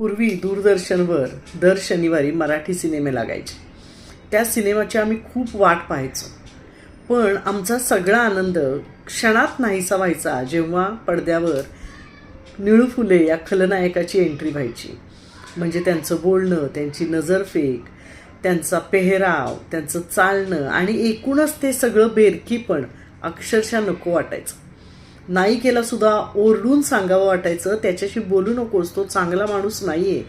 पूर्वी दूरदर्शनवर दर शनिवारी मराठी सिनेमे लागायचे. त्या सिनेमाची आम्ही खूप वाट पाहायचो. पण आमचा सगळा आनंद क्षणात नाहीसा व्हायचा जेव्हा पडद्यावर निळू फुले या खलनायकाची एंट्री व्हायची. म्हणजे त्यांचं बोलणं त्यांची नजरफेक त्यांचा पेहराव त्यांचं चालणं आणि एकूणच ते सगळं बेरकीपण अक्षरशः नको वाटायचं. नायिकेला सुद्धा ओरडून सांगावं वाटायचं त्याच्याशी बोलू नकोस तो चांगला माणूस नाहीये.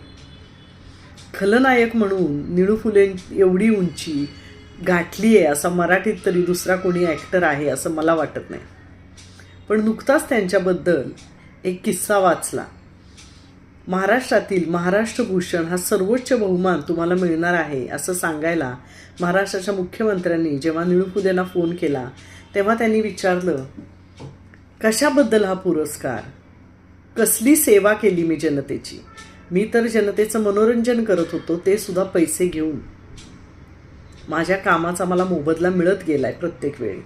खलनायक म्हणून निळू फुले एवढी उंची गाठली आहे असा मराठीत तरी दुसरा कोणी ॲक्टर आहे असं मला वाटत नाही. पण नुकताच त्यांच्याबद्दल एक किस्सा वाचला. महाराष्ट्रातील महाराष्ट्र भूषण हा सर्वोच्च बहुमान तुम्हाला मिळणार आहे असं सांगायला महाराष्ट्राच्या मुख्यमंत्र्यांनी जेव्हा निळू फुलेंना फोन केला तेव्हा त्यांनी विचारलं कशाबद्दल हा पुरस्कार? कसली सेवा केली मी जनतेची? मी तर जनतेचं मनोरंजन करत होतो ते सुद्धा पैसे घेऊन. माझ्या कामाचा मला मोबदला मिळत गेलाय प्रत्येक वेळी.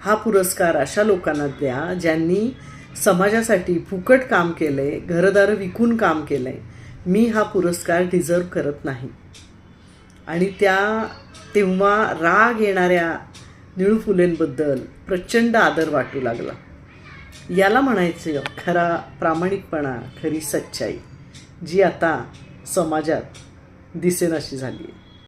हा पुरस्कार अशा लोकांना द्या ज्यांनी समाजासाठी फुकट काम केलंय घरदारं विकून काम केलंय. मी हा पुरस्कार डिझर्व करत नाही. आणि त्या तेव्हा राग येणाऱ्या निळू फुलेंबद्दल प्रचंड आदर वाटू लागला. याला म्हणायचं खरा प्रामाणिकपणा खरी सच्चाई जी आता समाजात दिसेनाशी झाली आहे.